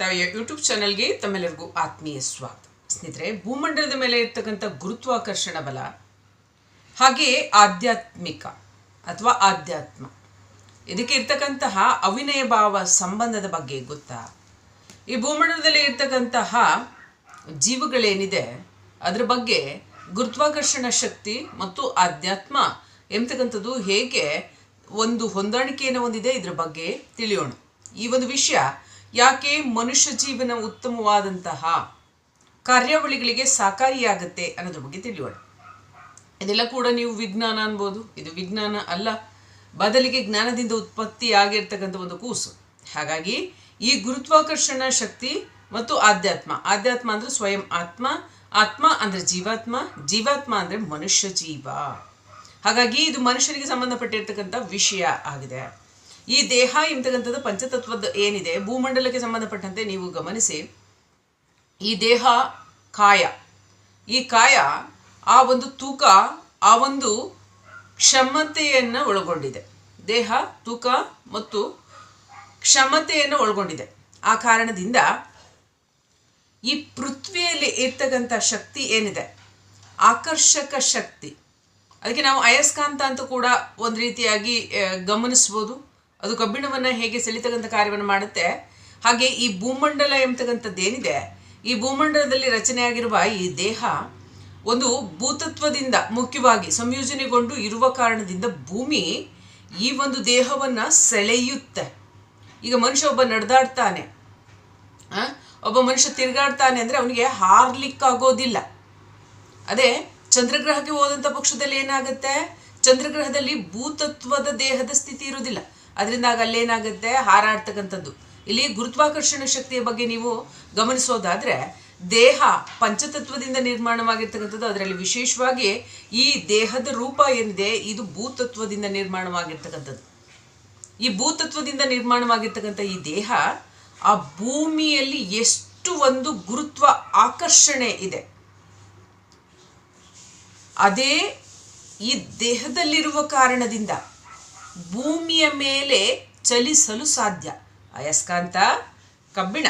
ತಾವೆಯ YouTube ಚಾನೆಲ್ಗೆ ತಮ್ಮೆಲ್ಲರಿಗೂ ಆತ್ಮೀಯ ಸ್ವಾಗತ. ಸ್ನೇಹಿತರೆ, ಭೂಮಂಡಲದ ಮೇಲೆ ಇರ್ತಕ್ಕಂಥ ಗುರುತ್ವಾಕರ್ಷಣ ಬಲ ಹಾಗೆಯೇ ಆಧ್ಯಾತ್ಮಿಕ ಅಥವಾ ಆಧ್ಯಾತ್ಮ, ಇದಕ್ಕೆ ಇರ್ತಕ್ಕಂತಹ ಅವಿನಯ ಭಾವ ಸಂಬಂಧದ ಬಗ್ಗೆ ಗೊತ್ತಾ? ಈ ಭೂಮಂಡಲದಲ್ಲಿ ಇರ್ತಕ್ಕಂತಹ ಜೀವಗಳೇನಿದೆ, ಅದರ ಬಗ್ಗೆ ಗುರುತ್ವಾಕರ್ಷಣ ಶಕ್ತಿ ಮತ್ತು ಆಧ್ಯಾತ್ಮ ಎಂಬತಕ್ಕಂಥದ್ದು ಹೇಗೆ ಒಂದು ಹೊಂದಾಣಿಕೆಯನ್ನು ಹೊಂದಿದೆ, ಇದರ ಬಗ್ಗೆ ತಿಳಿಯೋಣ. ಈ ಒಂದು ವಿಷಯ ಯಾಕೆ ಮನುಷ್ಯ ಜೀವನ ಉತ್ತಮವಾದಂತಹ ಕಾರ್ಯಾವಳಿಗಳಿಗೆ ಸಾಕಾರಿಯಾಗುತ್ತೆ ಅನ್ನೋದ್ರ ಬಗ್ಗೆ ತಿಳಿಯೋಣ. ಇದೆಲ್ಲ ಕೂಡ ನೀವು ವಿಜ್ಞಾನ ಅನ್ಬೋದು. ಇದು ವಿಜ್ಞಾನ ಅಲ್ಲ. ಬದಲಿಗೆ ಜ್ಞಾನದಿಂದ ಉತ್ಪತ್ತಿ ಆಗಿರ್ತಕ್ಕಂಥ ಒಂದು ಕೂಸು. ಹಾಗಾಗಿ ಈ ಗುರುತ್ವಾಕರ್ಷಣ ಶಕ್ತಿ ಮತ್ತು ಆಧ್ಯಾತ್ಮ. ಆಧ್ಯಾತ್ಮ ಅಂದ್ರೆ ಸ್ವಯಂ ಆತ್ಮ ಆತ್ಮ ಅಂದರೆ ಜೀವಾತ್ಮ ಜೀವಾತ್ಮ ಅಂದರೆ ಮನುಷ್ಯ ಜೀವ. ಹಾಗಾಗಿ ಇದು ಮನುಷ್ಯರಿಗೆ ಸಂಬಂಧಪಟ್ಟಿರ್ತಕ್ಕಂಥ ವಿಷಯ ಆಗಿದೆ. ಈ ದೇಹ ಎಂಬತಕ್ಕಂಥದ್ದು ಪಂಚತತ್ವದ ಏನಿದೆ? ಭೂಮಂಡಲಕ್ಕೆ ಸಂಬಂಧಪಟ್ಟಂತೆ ನೀವು ಗಮನಿಸಿ. ಈ ದೇಹ ಕಾಯ. ಈ ಕಾಯ ಆ ಒಂದು ತೂಕ, ಆ ಒಂದು ಕ್ಷಮತೆಯನ್ನು ಒಳಗೊಂಡಿದೆ. ದೇಹ, ತೂಕ ಮತ್ತು ಕ್ಷಮತೆಯನ್ನು ಒಳಗೊಂಡಿದೆ. ಆ ಕಾರಣದಿಂದ ಈ ಪೃಥ್ವಿಯಲ್ಲಿ ಇರ್ತಕ್ಕಂಥ ಶಕ್ತಿ ಏನಿದೆ? ಆಕರ್ಷಕ ಶಕ್ತಿ. ಅದಕ್ಕೆ ನಾವು ಅಯಸ್ಕಾಂತ ಅಂತ ಕೂಡ ಒಂದು ರೀತಿಯಾಗಿ ಗಮನಿಸ್ಬೋದು. ಅದು ಕಬ್ಬಿಣವನ್ನು ಹೇಗೆ ಸೆಳಿತಕ್ಕಂಥ ಕಾರ್ಯವನ್ನು ಮಾಡುತ್ತೆ? ಹಾಗೆ ಈ ಭೂಮಂಡಲ ಎಂಬತಕ್ಕಂಥದ್ದೇನಿದೆ? ಈ ಭೂಮಂಡಲದಲ್ಲಿ ರಚನೆಯಾಗಿರುವ ಈ ದೇಹ ಒಂದು ಭೂತತ್ವದಿಂದ ಮುಖ್ಯವಾಗಿ ಸಂಯೋಜನೆಗೊಂಡು ಇರುವ ಕಾರಣದಿಂದ ಭೂಮಿ ಈ ಒಂದು ದೇಹವನ್ನು ಸೆಳೆಯುತ್ತೆ. ಈಗ ಮನುಷ್ಯ ಒಬ್ಬ ನಡೆದಾಡ್ತಾನೆ ಒಬ್ಬ ಮನುಷ್ಯ ತಿರುಗಾಡ್ತಾನೆ ಅಂದರೆ ಅವನಿಗೆ ಹಾರ್ಲಿಕ್ಕಾಗೋದಿಲ್ಲ. ಅದೇ ಚಂದ್ರಗ್ರಹಕ್ಕೆ ಹೋದಂಥ ಪಕ್ಷದಲ್ಲಿ ಏನಾಗುತ್ತೆ? ಚಂದ್ರಗ್ರಹದಲ್ಲಿ ಭೂತತ್ವದ ದೇಹದ ಸ್ಥಿತಿ ಇರುವುದಿಲ್ಲ. ಅದರಿಂದ ಆಗ ಅಲ್ಲೇನಾಗುತ್ತೆ? ಹಾರಾಡ್ತಕ್ಕಂಥದ್ದು. ಇಲ್ಲಿ ಗುರುತ್ವಾಕರ್ಷಣ ಶಕ್ತಿಯ ಬಗ್ಗೆ ನೀವು ಗಮನಿಸೋದಾದ್ರೆ, ದೇಹ ಪಂಚತತ್ವದಿಂದ ನಿರ್ಮಾಣವಾಗಿರ್ತಕ್ಕಂಥದ್ದು, ಅದರಲ್ಲಿ ವಿಶೇಷವಾಗಿ ಈ ದೇಹದ ರೂಪ ಏನಿದೆ, ಇದು ಭೂತತ್ವದಿಂದ ನಿರ್ಮಾಣವಾಗಿರ್ತಕ್ಕಂಥದ್ದು. ಈ ಭೂತತ್ವದಿಂದ ನಿರ್ಮಾಣವಾಗಿರ್ತಕ್ಕಂಥ ಈ ದೇಹ, ಆ ಭೂಮಿಯಲ್ಲಿ ಎಷ್ಟು ಒಂದು ಗುರುತ್ವ ಆಕರ್ಷಣೆ ಇದೆ. ಅದೇ ಈ ದೇಹದಲ್ಲಿರುವ ಕಾರಣದಿಂದ ಭೂಮಿಯ ಮೇಲೆ ಚಲಿಸಲು ಸಾಧ್ಯ. ಅಯಸ್ಕಾಂತ ಕಬ್ಬಿಣ.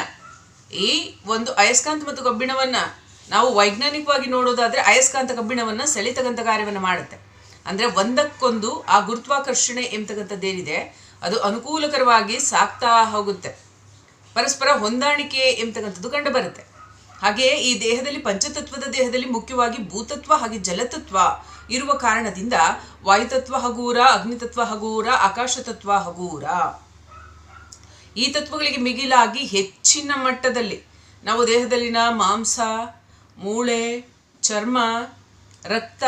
ಈ ಒಂದು ಅಯಸ್ಕಾಂತ ಮತ್ತು ಕಬ್ಬಿಣವನ್ನು ನಾವು ವೈಜ್ಞಾನಿಕವಾಗಿ ನೋಡೋದಾದರೆ ಅಯಸ್ಕಾಂತ ಕಬ್ಬಿಣವನ್ನು ಸೆಳಿತಕ್ಕಂಥ ಕಾರ್ಯವನ್ನು ಮಾಡುತ್ತೆ. ಅಂದರೆ ಒಂದಕ್ಕೊಂದು ಆ ಗುರುತ್ವಾಕರ್ಷಣೆ ಎಂಬತಕ್ಕಂಥದ್ದೇನಿದೆ, ಅದು ಅನುಕೂಲಕರವಾಗಿ ಸಾಕ್ತಾ ಹೋಗುತ್ತೆ. ಪರಸ್ಪರ ಹೊಂದಾಣಿಕೆ ಎಂಬತಕ್ಕಂಥದ್ದು ಕಂಡು ಬರುತ್ತೆ ಹಾಗೆಯೇ ಈ ದೇಹದಲ್ಲಿ ಪಂಚತತ್ವದ ದೇಹದಲ್ಲಿ ಮುಖ್ಯವಾಗಿ ಭೂತತ್ವ ಹಾಗೆ ಜಲತತ್ವ ಇರುವ ಕಾರಣದಿಂದ ವಾಯುತತ್ವ ಹಗೂರ, ಅಗ್ನಿತತ್ವ ಹಗೂರ, ಆಕಾಶತತ್ವ ಹಗೂರ. ಈ ತತ್ವಗಳಿಗೆ ಮಿಗಿಲಾಗಿ ಹೆಚ್ಚಿನ ಮಟ್ಟದಲ್ಲಿ ನಾವು ದೇಹದಲ್ಲಿನ ಮಾಂಸ, ಮೂಳೆ, ಚರ್ಮ, ರಕ್ತ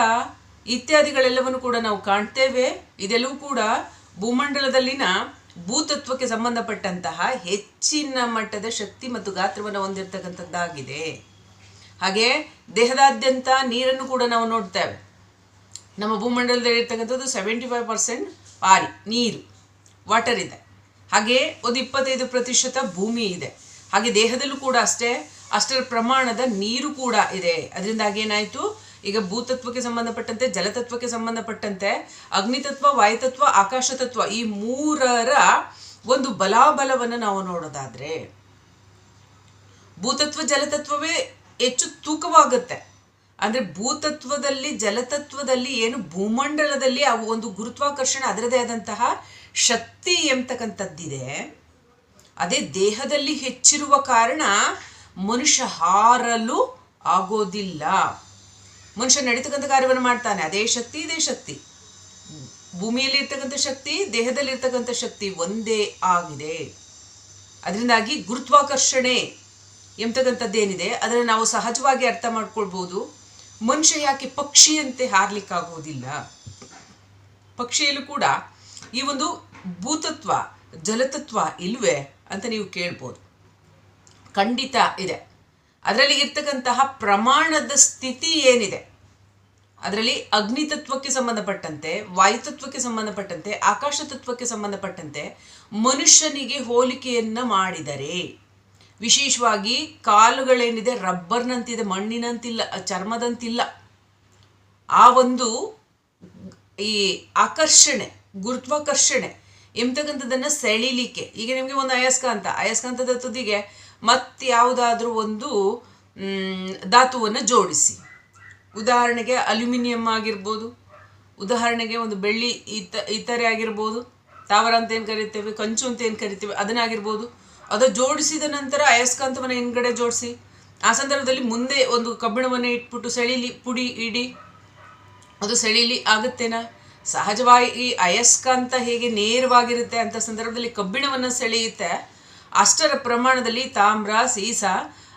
ಇತ್ಯಾದಿಗಳೆಲ್ಲವನ್ನು ಕೂಡ ನಾವು ಕಾಣ್ತೇವೆ. ಇದೆಲ್ಲವೂ ಕೂಡ ಭೂಮಂಡಲದಲ್ಲಿನ ಭೂತತ್ವಕ್ಕೆ ಸಂಬಂಧಪಟ್ಟಂತಹ ಹೆಚ್ಚಿನ ಮಟ್ಟದ ಶಕ್ತಿ ಮತ್ತು ಗಾತ್ರವನ್ನು ಹೊಂದಿರತಕ್ಕಂಥದ್ದಾಗಿದೆ. ಹಾಗೆ ದೇಹದಾದ್ಯಂತ ನೀರನ್ನು ಕೂಡ ನಾವು ನೋಡ್ತೇವೆ. ನಮ್ಮ ಭೂಮಂಡಲದಲ್ಲಿ ಇರ್ತಕ್ಕಂಥದ್ದು ಸೆವೆಂಟಿ ಫೈವ್ ಪರ್ಸೆಂಟ್ ಪಾರಿ, ನೀರು ವಾಟರ್ ಇದೆ. ಹಾಗೆ ಒಂದು ಇಪ್ಪತ್ತೈದು ಪ್ರತಿಶತ ಭೂಮಿ ಇದೆ. ಹಾಗೆ ದೇಹದಲ್ಲೂ ಕೂಡ ಅಷ್ಟೇ, ಅಷ್ಟರ ಪ್ರಮಾಣದ ನೀರು ಕೂಡ ಇದೆ. ಅದರಿಂದಾಗಿ ಏನಾಯಿತು? ಈಗ ಭೂತತ್ವಕ್ಕೆ ಸಂಬಂಧಪಟ್ಟಂತೆ, ಜಲತತ್ವಕ್ಕೆ ಸಂಬಂಧಪಟ್ಟಂತೆ, ಅಗ್ನಿತತ್ವ, ವಾಯುತತ್ವ, ಆಕಾಶತತ್ವ ಈ ಮೂರರ ಒಂದು ಬಲಾಬಲವನ್ನು ನಾವು ನೋಡೋದಾದ್ರೆ ಭೂತತ್ವ, ಜಲತತ್ವವೇ ಹೆಚ್ಚು ತೂಕವಾಗುತ್ತೆ. ಅಂದ್ರೆ ಭೂತತ್ವದಲ್ಲಿ, ಜಲತತ್ವದಲ್ಲಿ, ಏನು ಭೂಮಂಡಲದಲ್ಲಿ ಆ ಒಂದು ಗುರುತ್ವಾಕರ್ಷಣೆ ಅದರದೇ ಆದಂತಹ ಶಕ್ತಿ ಎಂಬತಕ್ಕಂಥದ್ದಿದೆ. ಅದೇ ದೇಹದಲ್ಲಿ ಹೆಚ್ಚಿರುವ ಕಾರಣ ಮನುಷ್ಯ ಹಾರಲು ಆಗೋದಿಲ್ಲ. ಮನುಷ್ಯ ನಡೀತಕ್ಕಂಥ ಕಾರ್ಯವನ್ನು ಮಾಡ್ತಾನೆ. ಅದೇ ಶಕ್ತಿ, ಇದೇ ಶಕ್ತಿ. ಭೂಮಿಯಲ್ಲಿ ಇರ್ತಕ್ಕಂಥ ಶಕ್ತಿ, ದೇಹದಲ್ಲಿ ಇರ್ತಕ್ಕಂಥ ಶಕ್ತಿ ಒಂದೇ ಆಗಿದೆ. ಅದರಿಂದಾಗಿ ಗುರುತ್ವಾಕರ್ಷಣೆ ಎಂಬತಕ್ಕಂಥದ್ದೇನಿದೆ, ಅದನ್ನು ನಾವು ಸಹಜವಾಗಿ ಅರ್ಥ ಮಾಡ್ಕೊಳ್ಬೋದು. ಮನುಷ್ಯ ಯಾಕೆ ಪಕ್ಷಿಯಂತೆ ಹಾರ್ಲಿಕ್ಕಾಗೋದಿಲ್ಲ ಪಕ್ಷಿಯಲ್ಲೂ ಕೂಡ ಈ ಒಂದು ಭೂತತ್ವ, ಜಲತತ್ವ ಇಲ್ವೇ ಅಂತ ನೀವು ಕೇಳ್ಬೋದು. ಖಂಡಿತ ಇದೆ. ಅದರಲ್ಲಿ ಇರ್ತಕ್ಕಂತಹ ಪ್ರಮಾಣದ ಸ್ಥಿತಿ ಏನಿದೆ? ಅದರಲ್ಲಿ ಅಗ್ನಿತತ್ವಕ್ಕೆ ಸಂಬಂಧಪಟ್ಟಂತೆ ವಾಯುತತ್ವಕ್ಕೆ ಸಂಬಂಧಪಟ್ಟಂತೆ, ಆಕಾಶ ತತ್ವಕ್ಕೆ ಸಂಬಂಧಪಟ್ಟಂತೆ ಮನುಷ್ಯನಿಗೆ ಹೋಲಿಕೆಯನ್ನ ಮಾಡಿದರೆ ವಿಶೇಷವಾಗಿ ಕಾಲುಗಳೇನಿದೆ ರಬ್ಬರ್ನಂತಿದೆ ಮಣ್ಣಿನಂತಿಲ್ಲ ಚರ್ಮದಂತಿಲ್ಲ. ಆ ಒಂದು ಈ ಆಕರ್ಷಣೆ ಗುರುತ್ವಾಕರ್ಷಣೆ ಎಂಬತಕ್ಕಂಥದ್ದನ್ನು ಸೆಳಿಲಿಕ್ಕೆ ಈಗ ನಿಮಗೆ ಒಂದು ಅಯಸ್ಕಾಂತ ಅಯಸ್ಕಾಂತದ ತುದಿಗೆ ಮತ್ಯಾವುದಾದ್ರೂ ಒಂದು ಮ್, ಧಾತುವನ್ನು ಜೋಡಿಸಿ. ಉದಾಹರಣೆಗೆ ಅಲ್ಯೂಮಿನಿಯಂ ಆಗಿರ್ಬೋದು ಉದಾಹರಣೆಗೆ ಒಂದು ಬೆಳ್ಳಿ ಇತ ಇತರೆ ಆಗಿರ್ಬೋದು ತಾವರ ಅಂತ ಏನು ಕರಿತೇವೆ ಕಂಚು ಅಂತ ಏನು ಕರಿತೇವೆ ಅದನ್ನಾಗಿರ್ಬೋದು. ಅದು ಜೋಡಿಸಿದ ನಂತರ ಅಯಸ್ಕಾಂತವನ್ನು ಹಿಂದ್ಗಡೆ ಜೋಡಿಸಿ. ಆ ಸಂದರ್ಭದಲ್ಲಿ ಮುಂದೆ ಒಂದು ಕಬ್ಬಿಣವನ್ನು ಇಟ್ಬಿಟ್ಟು ಸೆಳೀಲಿ ಪುಡಿ ಇಡಿ. ಅದು ಸೆಳೀಲಿ ಆಗುತ್ತೇನಾ? ಸಹಜವಾಗಿ ಅಯಸ್ಕಾಂತ ಹೇಗೆ ನೇರವಾಗಿರುತ್ತೆ ಅಂತ ಸಂದರ್ಭದಲ್ಲಿ ಕಬ್ಬಿಣವನ್ನು ಸೆಳೆಯುತ್ತೆ. ಅಷ್ಟರ ಪ್ರಮಾಣದಲ್ಲಿ ತಾಮ್ರ, ಸೀಸ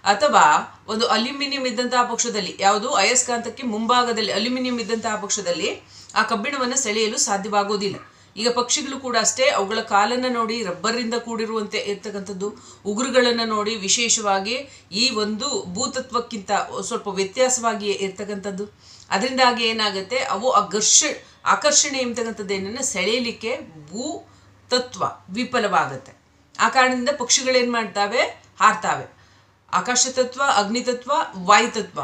ಅಥವಾ ಒಂದು ಅಲ್ಯೂಮಿನಿಯಂ ಇದ್ದಂತಹ ಪಕ್ಷದಲ್ಲಿ, ಯಾವುದು? ಅಯಸ್ಕಾಂತಕ್ಕೆ ಮುಂಭಾಗದಲ್ಲಿ ಅಲ್ಯೂಮಿನಿಯಂ ಇದ್ದಂತಹ ಪಕ್ಷದಲ್ಲಿ ಆ ಕಬ್ಬಿಣವನ್ನು ಸೆಳೆಯಲು ಸಾಧ್ಯವಾಗೋದಿಲ್ಲ ಈಗ ಪಕ್ಷಿಗಳು ಕೂಡ ಅಷ್ಟೇ, ಅವುಗಳ ಕಾಲನ್ನು ನೋಡಿ ರಬ್ಬರಿಂದ ಕೂಡಿರುವಂತೆ ಇರ್ತಕ್ಕಂಥದ್ದು, ಉಗುರುಗಳನ್ನು ನೋಡಿ ವಿಶೇಷವಾಗಿ ಈ ಒಂದು ಭೂತತ್ವಕ್ಕಿಂತ ಸ್ವಲ್ಪ ವ್ಯತ್ಯಾಸವಾಗಿಯೇ ಇರ್ತಕ್ಕಂಥದ್ದು. ಅದರಿಂದಾಗಿ ಏನಾಗುತ್ತೆ, ಅವು ಆಕರ್ಷ ಆಕರ್ಷಣೆ ಎಂಬತಕ್ಕಂಥದ್ದು ಏನನ್ನು ಸೆಳೆಯಲಿಕ್ಕೆ ಭೂ ತತ್ವ ವಿಫಲವಾಗುತ್ತೆ. ಆ ಕಾರಣದಿಂದ ಪಕ್ಷಿಗಳೇನು ಮಾಡ್ತಾವೆ? ಹಾರ್ತಾವೆ. ಆಕಾಶ ತತ್ವ ಅಗ್ನಿತತ್ವ ವಾಯುತತ್ವ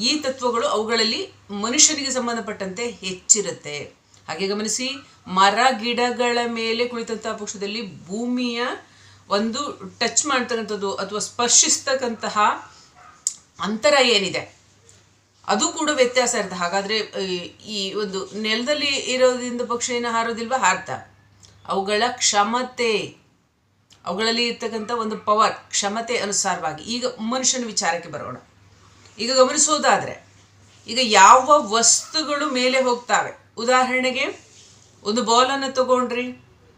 ಈ ತತ್ವಗಳು ಅವುಗಳಲ್ಲಿ ಮನುಷ್ಯನಿಗೆ ಸಂಬಂಧಪಟ್ಟಂತೆ ಹೆಚ್ಚಿರುತ್ತೆ. ಹಾಗೆ ಗಮನಿಸಿ ಮರ ಗಿಡಗಳ ಮೇಲೆ ಕುಳಿತಂತಹ ಪಕ್ಷದಲ್ಲಿ ಭೂಮಿಯ ಒಂದು ಟಚ್ ಮಾಡ್ತಕ್ಕಂಥದ್ದು ಅಥವಾ ಸ್ಪರ್ಶಿಸ್ತಕ್ಕಂತಹ ಅಂತರ ಏನಿದೆ? ಅದು ಕೂಡ ವ್ಯತ್ಯಾಸ ಇರ್ತದೆ ಹಾಗಾದರೆ, ಈ ಒಂದು ನೆಲದಲ್ಲಿ ಇರೋದ್ರಿಂದ ಪಕ್ಷ ಏನು ಹಾರೋದಿಲ್ವ? ಹಾರ್ತಾ ಅವುಗಳ ಕ್ಷಮತೆ. ಅವುಗಳಲ್ಲಿ ಇರ್ತಕ್ಕಂಥ ಒಂದು ಪವರ್ ಕ್ಷಮತೆ ಅನುಸಾರವಾಗಿ. ಈಗ ಮನುಷ್ಯನ ವಿಚಾರಕ್ಕೆ ಬರೋಣ. ಈಗ ಗಮನಿಸೋದಾದರೆ, ಈಗ ಯಾವ ವಸ್ತುಗಳು ಮೇಲೆ ಹೋಗ್ತವೆ? ಉದಾಹರಣೆಗೆ ಒಂದು ಬಾಲನ್ನು ತಗೊಂಡ್ರಿ,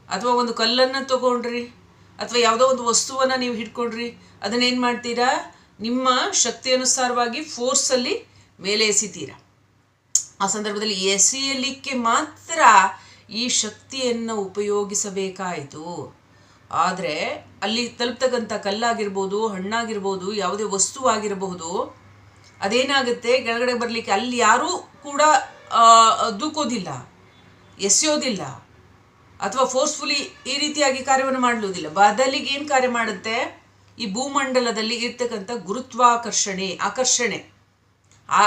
ಅಥವಾ ಒಂದು ಕಲ್ಲನ್ನು ತಗೊಂಡ್ರಿ, ಅಥವಾ ಯಾವುದೋ ಒಂದು ವಸ್ತುವನ್ನು ನೀವು ಹಿಡ್ಕೊಂಡ್ರಿ, ಅದನ್ನೇನು ಮಾಡ್ತೀರಾ? ನಿಮ್ಮ ಶಕ್ತಿ ಅನುಸಾರವಾಗಿ ಫೋರ್ಸಲ್ಲಿ ಮೇಲೆ ಎಸಿತೀರಾ. ಆ ಸಂದರ್ಭದಲ್ಲಿ ಎಸೆಯಲಿಕ್ಕೆ ಮಾತ್ರ ಈ ಶಕ್ತಿಯನ್ನು ಉಪಯೋಗಿಸಬೇಕಾಯಿತು. ಆದರೆ ಅಲ್ಲಿ ತಲುಪ್ತಕ್ಕಂಥ ಕಲ್ಲಾಗಿರ್ಬೋದು, ಹಣ್ಣಾಗಿರ್ಬೋದು, ಯಾವುದೇ ವಸ್ತುವಾಗಿರಬಹುದು ಅದೇನಾಗುತ್ತೆ? ಕೆಳಗಡೆ ಬರಲಿಕ್ಕೆ ಅಲ್ಲಿ ಯಾರೂ ಕೂಡ ದೂಕೋದಿಲ್ಲ. ಎಸೆಯೋದಿಲ್ಲ ಅಥವಾ ಫೋರ್ಸ್ಫುಲಿ ಈ ರೀತಿಯಾಗಿ ಕಾರ್ಯವನ್ನು ಮಾಡಲುವುದಿಲ್ಲ. ಬದಲಿಗೆ ಏನು ಕಾರ್ಯ ಮಾಡುತ್ತೆ? ಈ ಭೂಮಂಡಲದಲ್ಲಿ ಇರ್ತಕ್ಕಂಥ ಗುರುತ್ವಾಕರ್ಷಣೆ, ಆಕರ್ಷಣೆ. ಆ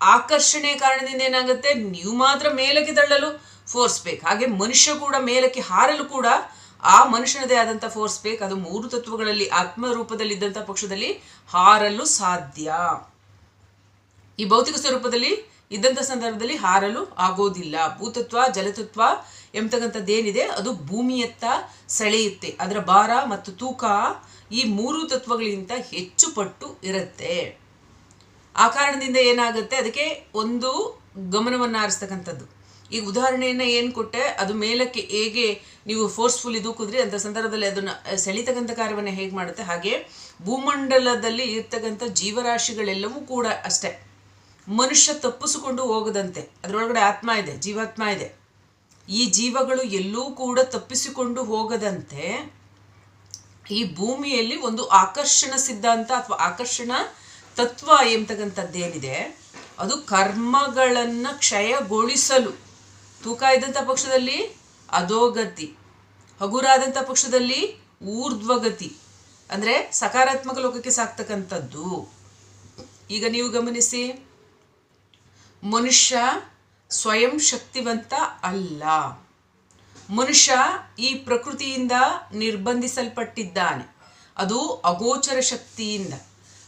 ಆಕರ್ಷಣೆ ಕಾರಣದಿಂದ ಏನಾಗುತ್ತೆ? ನೀವು ಮಾತ್ರ ಮೇಲಕ್ಕೆ ತಳ್ಳಲು ಫೋರ್ಸ್ ಬೇಕು. ಹಾಗೆ ಮನುಷ್ಯ ಕೂಡ ಮೇಲಕ್ಕೆ ಹಾರಲು ಕೂಡ ಆ ಮನುಷ್ಯನದೇ ಆದಂಥ ಫೋರ್ಸ್ ಬೇಕು. ಅದು ಮೂರು ತತ್ವಗಳಲ್ಲಿ ಆತ್ಮ ರೂಪದಲ್ಲಿ ಇದ್ದಂಥ ಪಕ್ಷದಲ್ಲಿ ಹಾರಲು ಸಾಧ್ಯ. ಈ ಭೌತಿಕ ಸ್ವರೂಪದಲ್ಲಿ ಇದ್ದಂಥ ಸಂದರ್ಭದಲ್ಲಿ ಹಾರಲು ಆಗೋದಿಲ್ಲ. ಭೂತತ್ವ, ಜಲತತ್ವ ಎಂಬತಕ್ಕಂಥದ್ದೇನಿದೆ ಅದು ಭೂಮಿಯತ್ತ ಸೆಳೆಯುತ್ತೆ. ಅದರ ಭಾರ ಮತ್ತು ತೂಕ ಈ ಮೂರು ತತ್ವಗಳಿಗಿಂತ ಹೆಚ್ಚು ಪಟ್ಟು ಇರುತ್ತೆ. ಆ ಕಾರಣದಿಂದ ಏನಾಗುತ್ತೆ, ಅದಕ್ಕೆ ಒಂದು ಗಮನವನ್ನು ಆರಿಸ್ತಕ್ಕಂಥದ್ದು. ಈ ಉದಾಹರಣೆಯನ್ನು ಏನು ಕೊಟ್ಟೆ, ಅದು ಮೇಲಕ್ಕೆ ಹೇಗೆ ನೀವು ಫೋರ್ಸ್ಫುಲ್ ಇದು ಕುದ್ರಿ ಅಂತ ಸಂದರ್ಭದಲ್ಲಿ ಅದನ್ನು ಸೆಳಿತಕ್ಕಂಥ ಕಾರ್ಯವನ್ನು ಹೇಗೆ ಮಾಡುತ್ತೆ, ಹಾಗೆ ಭೂಮಂಡಲದಲ್ಲಿ ಇರ್ತಕ್ಕಂಥ ಜೀವರಾಶಿಗಳೆಲ್ಲವೂ ಕೂಡ ಅಷ್ಟೇ. ಮನುಷ್ಯ ತಪ್ಪಿಸಿಕೊಂಡು ಹೋಗದಂತೆ. ಅದರೊಳಗಡೆ ಆತ್ಮ ಇದೆ, ಜೀವಾತ್ಮ ಇದೆ. ಈ ಜೀವಗಳು ಎಲ್ಲೂ ಕೂಡ ತಪ್ಪಿಸಿಕೊಂಡು ಹೋಗದಂತೆ ಈ ಭೂಮಿಯಲ್ಲಿ ಒಂದು ಆಕರ್ಷಣ ಸಿದ್ಧಾಂತ ಅಥವಾ ಆಕರ್ಷಣ ತತ್ವ ಎಂಬತಕ್ಕಂಥದ್ದೇನಿದೆ ಅದು ಕರ್ಮಗಳನ್ನು ಕ್ಷಯಗೊಳಿಸಲು. ತೂಕ ಇದ್ದಂಥ ಪಕ್ಷದಲ್ಲಿ ಅಧೋಗತಿ, ಹಗುರಾದಂಥ ಪಕ್ಷದಲ್ಲಿ ಊರ್ಧ್ವಗತಿ, ಅಂದರೆ ಸಕಾರಾತ್ಮಕ ಲೋಕಕ್ಕೆ ಸಾಕ್ತಕ್ಕಂಥದ್ದು. ಈಗ ನೀವು ಗಮನಿಸಿ ಮನುಷ್ಯ ಸ್ವಯಂ ಶಕ್ತಿವಂತ ಅಲ್ಲ. ಮನುಷ್ಯ ಈ ಪ್ರಕೃತಿಯಿಂದ ನಿರ್ಬಂಧಿಸಲ್ಪಟ್ಟಿದ್ದಾನೆ. ಅದು ಅಗೋಚರ ಶಕ್ತಿಯಿಂದ.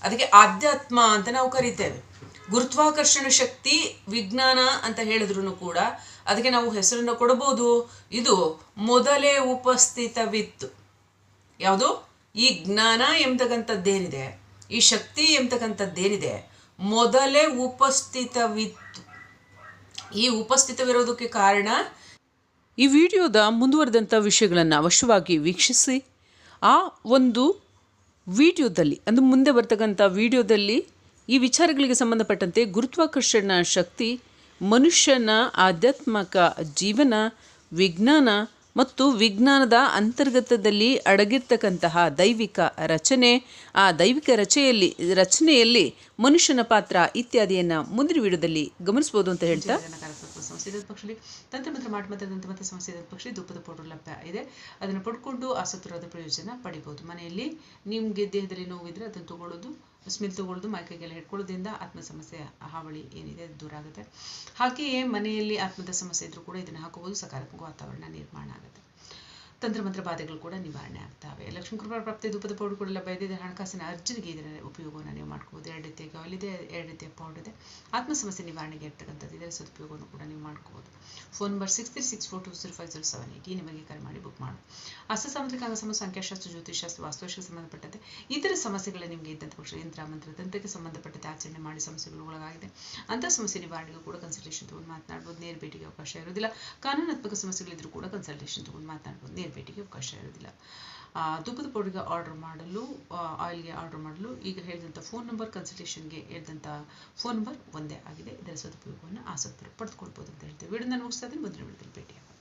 ಅದಕ್ಕೆ ಆಧ್ಯಾತ್ಮ ಅಂತ ನಾವು ಕರಿತೇವೆ. ಗುರುತ್ವಾಕರ್ಷಣ ಶಕ್ತಿ ವಿಜ್ಞಾನ ಅಂತ ಹೇಳಿದ್ರು ಕೂಡ ಅದಕ್ಕೆ ನಾವು ಹೆಸರನ್ನು ಕೊಡಬಹುದು. ಇದು ಮೊದಲೇ ಉಪಸ್ಥಿತವಿತ್ತು. ಯಾವುದು? ಈ ಜ್ಞಾನ ಎಂಬತಕ್ಕಂಥದ್ದೇನಿದೆ? ಈ ಶಕ್ತಿ ಎಂಬತಕ್ಕಂಥದ್ದೇನಿದೆ? ಮೊದಲೇ ಉಪಸ್ಥಿತವಿತ್ತು. ಈ ಉಪಸ್ಥಿತವಿರೋದಕ್ಕೆ ಕಾರಣ ಈ ವಿಡಿಯೋದ ಮುಂದುವರೆದಂಥ ವಿಷಯಗಳನ್ನು ಅವಶ್ಯವಾಗಿ ವೀಕ್ಷಿಸಿ. ಆ ಒಂದು ವಿಡಿಯೋದಲ್ಲಿ, ಅಂದರೆ ಮುಂದೆ ಬರ್ತಕ್ಕಂಥ ವಿಡಿಯೋದಲ್ಲಿ ಈ ವಿಚಾರಗಳಿಗೆ ಸಂಬಂಧಪಟ್ಟಂತೆ ಗುರುತ್ವಾಕರ್ಷಣ ಶಕ್ತಿ, ಮನುಷ್ಯನ ಆಧ್ಯಾತ್ಮಕ ಜೀವನ, ವಿಜ್ಞಾನ ಮತ್ತು ವಿಜ್ಞಾನದ ಅಂತರ್ಗತದಲ್ಲಿ ಅಡಗಿರ್ತಕ್ಕಂತಹ ದೈವಿಕ ರಚನೆ, ಆ ದೈವಿಕ ರಚೆಯಲ್ಲಿ, ರಚನೆಯಲ್ಲಿ ಮನುಷ್ಯನ ಪಾತ್ರ ಇತ್ಯಾದಿಯನ್ನು ಮುಂದಿನ ವಿಡಿಯೋದಲ್ಲಿ ಗಮನಿಸ್ಬೋದು ಅಂತ ಹೇಳ್ತಾ ಸಮಸ್ಯೆ ಇದ್ದ ಪಕ್ಷದಲ್ಲಿ ಮಾಟ್ ಮತ್ತು ದಂತಮಂತ್ರ ಸಮಸ್ಯೆ ಇದ್ದ ಪಕ್ಷದಲ್ಲಿ ಧೂಪದ ಪೌಡರ್ ಲಭ್ಯ ಇದೆ. ಅದನ್ನು ಪಡ್ಕೊಂಡು ಆಸಕ್ತರಾದ ಪ್ರಯೋಜನ ಪಡಿಬಹುದು ಮನೆಯಲ್ಲಿ ನಿಮಗೆ ದೇಹದಲ್ಲಿ ನೋವಿದ್ರೆ ಅದನ್ನು ತಗೊಳ್ಳೋದು, ಸ್ಮೆಲ್ ತಗೊಳ್ಳೋದು ಮೈಕೈಗೆಲ್ಲ ಹಿಡ್ಕೊಳ್ಳೋದ್ರಿಂದ ಆತ್ಮ ಸಮಸ್ಯೆ, ಹಾವಳಿ ಏನಿದೆ ಅದು ದೂರ ಆಗುತ್ತೆ. ಹಾಗೆಯೇ ಮನೆಯಲ್ಲಿ ಆತ್ಮದ ಸಮಸ್ಯೆ ಇದ್ರೂ ಕೂಡ ಇದನ್ನು ಹಾಕೋಬಹುದು ಸಕಾರಾತ್ಮಕ ವಾತಾವರಣ ನಿರ್ಮಾಣ ಆಗುತ್ತೆ. ತಂತ್ರಮಂತ್ರ ಬಾಧೆಗಳು ಕೂಡ ನಿವಾರಣೆ ಆಗ್ತವೆ. ಲಕ್ಷ್ಮೀ ಕೃಪಾ ಪ್ರಾಪ್ತಿ ಧೂಪದ ಪೌಡರ್ ಕೂಡ ಬೈದಿದೆ ಹಣಕಾಸಿನ ಅರ್ಜನಿಗೆ ಇದರ ಉಪಯೋಗವನ್ನು ನೀವು ಮಾಡ್ಕೋಬೋದು. ಎರಡು ರೀತಿಯ ಇದೆ ಎರಡು ರೀತಿಯ ಪೌಡರ್ ಇದೆ. ಆತ್ಮ ಸಮಸ್ಯೆ ನಿವಾರಣೆಗೆ ಇರ್ತಕ್ಕಂಥದ್ದು ಇದರ ಸದುಪಯೋಗವನ್ನು ಕೂಡ ನೀವು ಮಾಡ್ಕೋಬೋದು. Phone number six three six four two zero five zero seven eight ಈ ನಿಮಗೆ ಕರೆ ಮಾಡಿ ಬುಕ್ ಮಾಡಿ. ಅಸ್ತ ಸಾಮುದ್ರಿಕ ಅಂಗಸಮ ಸಂಖ್ಯಾಶಾಸ್ತ್ರ ಜ್ಯೋತಿಷಾಸ್ತ್ರ ವಾಸ್ತುಶಾಸ್ತ್ರ ಸಂಬಂಧಪಟ್ಟಂತೆ ಇತರ ಸಮಸ್ಯೆಗಳು ನಿಮಗೆ ಇದ್ದಂಥ ಪಕ್ಷ ಯಂತ್ರ, ಮಂತ್ರ, ದಂತಕ್ಕೆ ಸಂಬಂಧಪಟ್ಟಂತೆ ಆಚರಣೆ ಮಾಡಿ ಸಮಸ್ಯೆಗಳು ಒಳಗಾಗಿದೆ. ಅಂತ ಸಮಸ್ಯೆ ನಿವಾರಣೆಗೂ ಕೂಡ ಕನ್ಸಲ್ಟೇಷನ್ ತಗೊಂಡು ಮಾತನಾಡ್ಬೋದು. ನೇರ ಭೇಟಿಗೆ ಅವಕಾಶ ಇರೋದಿಲ್ಲ ಕಾನೂನಾತ್ಮಕ ಸಮಸ್ಯೆಗಳಿದ್ರೂ ಕೂಡ ಕನ್ಸಲ್ಟೇಷನ್ ತಗೊಂಡು ಮಾತನಾಡ್ಬೋದು. ನೇರ ಭೇಟಿಗೆ ಅವಕಾಶ ಇರೋದಿಲ್ಲ. ಆ, ಪೌಡರ್ಗೆ ಆರ್ಡರ್ ಮಾಡಲು ಆಯಿಲ್ಗೆ ಆರ್ಡರ್ ಮಾಡಲು ಈಗ ಹೇಳಿದಂಥ ಫೋನ್ ನಂಬರ್ ಕನ್ಸಲ್ಟೇಷನ್ಗೆ ಹೇಳಿದಂಥ ಫೋನ್ ನಂಬರ್ ಒಂದೇ ಆಗಿದೆ. ಇದರ ಸದುಪಯೋಗವನ್ನು ಆಸಕ್ತರು ಪಡೆದುಕೊಳ್ಬೋದು ಅಂತ ಹೇಳ್ತೇವೆ. ವಿಡಿಯೋನ ಮುಗಿಸ್ತಾ ಇದ್ದೀನಿ. ಮುಂದಿನ ವಿಡಿಯೋದಲ್ಲಿ ಭೇಟಿಯಾಗೋಣ.